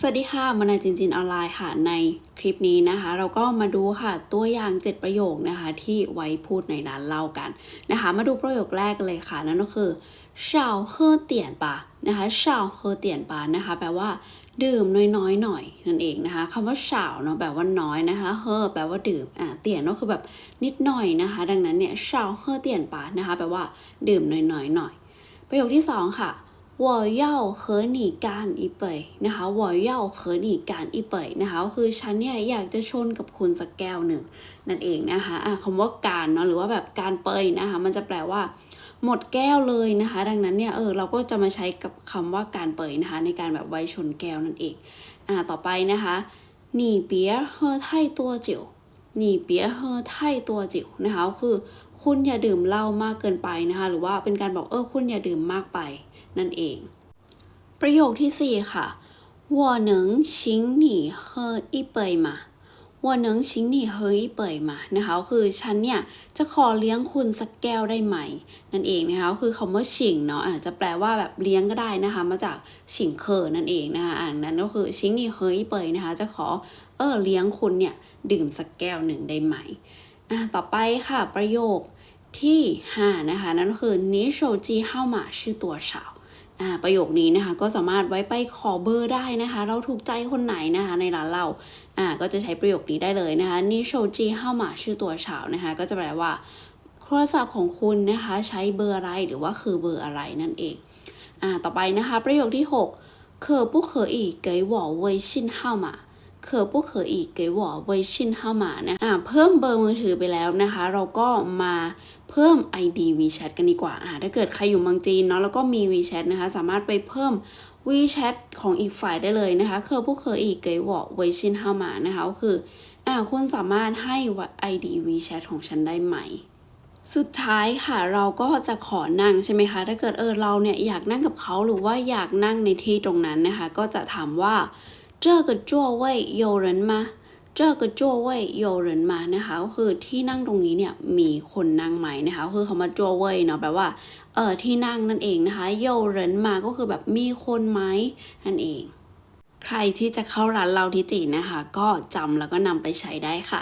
สวัสดีค่ะมนาจินจินออนไลน์ค่ะในคลิปนี้นะคะ เราก็มาดูค่ะตัวอย่าง 7 ประโยคนะคะ ที่ไว้พูดในนั้นเล่ากันนะคะ มาดูประโยคแรกเลยค่ะ นั่นก็คือเฉาเฮ่อเตียนปานะคะเฉาเฮ่อเตียนปานะคะ แปลว่า ดื่มน้อยๆหน่อยนั่นเองนะคะคำว่าเฉาเนาะแปลว่าน้อยนะคะเฮ่อแปลว่าดื่มอ่าเตียนก็คือแบบนิดหน่อยนะคะ ดังนั้นเนี่ยเฉาเฮ่อเตียนปานะคะ แปลว่า ดื่มน้อยๆหน่อย ประโยคที่ 2 ค่ะ 我要和你干一杯นะคะ我要和你干一杯นะคะก็คือฉันเนี่ยอยากจะชนกับคุณสักแก้วหนึ่งนั่นเองนะคะอ่ะคำว่าการเนาะหรือว่าแบบการเปยนะคะ มันจะแปลว่า หมดแก้วเลยนะคะ ดังนั้นเนี่ยเออเราก็จะมาใช้กับคำว่าการเปยนะคะ ในการแบบไว้ชนแก้วนั่นเองอ่าต่อไปนะคะ你别喝太多酒你别喝太多酒นะคะก็คือ คุณอย่าดื่มเหล้ามากเกินไปนะคะ หรือว่าเป็นการบอกเออคุณอย่าดื่มมากไป นั่นเอง ประโยคที่สี่ค่ะ我能请你喝一杯吗我能请你喝一杯吗นะคะก็คือฉันเนี่ยจะขอเลี้ยงคุณสักแก้วได้ไหม นั่นเองนะคะก็คือคำว่าฉิงเนาะอาจจะแปลว่าแบบเลี้ยงก็ได้นะคะ มาจากฉิงเคอนั่นเองนะคะอ่านนั้นก็คือชิงนี่เฮยเปยนะคะ จะขอเออเลี้ยงคุณเนี่ยดื่มสักแก้วหนึ่งได้ไหมอ่าต่อไปค่ะประโยคที่ห้านะคะนั่นก็คือ你手机号码是多少อ่า ประโยคนี้นะคะก็สามารถไว้ไปขอเบอร์ได้นะคะ เราถูกใจคนไหนนะคะในร้านเราอ่าก็จะใช้ประโยคนี้ได้เลยนะคะนี่โชจีห้าหมาชื่อตัวเฉานะคะก็จะแปลว่าโทรศัพท์ของคุณนะคะใช้เบอร์อะไรหรือว่าคือเบอร์อะไรนั่นเองอ่าต่อไปนะคะประโยคที่ 6เคอผู้เคออีกเกยหวอเวชินห้ามา เคอผู้เคออีกเก๋วอเวชินเามานะอ่าเพิ่มเบอร์มือถือไปแล้วนะคะ เราก็มาเพิ่ม ID WeChat กันดีกว่าอ่าถ้าเกิดใครอยู่เมืองจีนเนาะแล้วก็มี WeChat นะคะ สามารถไปเพิ่ม WeChat ของอีกฝ่ายได้เลยนะคะเคอผู้เคยอีกเก๋วอเวชินเข้ามานะคะก็คืออ่าคุณสามารถให้ ID WeChat ของฉันได้ไหมสุดท้ายค่ะเราก็จะขอนั่งใช่ไหมคะ ถ้าเกิดเออเราเนี่ยอยากนั่งกับเขาหรือว่าอยากนั่งในที่ตรงนั้นนะคะ ก็จะถามว่า 这个座位有人吗这个座位有人吗นะคะก็คือที่นั่งตรงนี้เนี่ยมีคนนั่งไหมนะคะก็คือคำว่า座位เนาะแปลว่าเออที่นั่งนั่นเองนะคะ有人吗ก็คือแบบมีคนไหมนั่นเอง ใครที่จะเข้าร้านเราที่จีนนะคะ ก็จำแล้วก็นำไปใช้ได้ค่ะ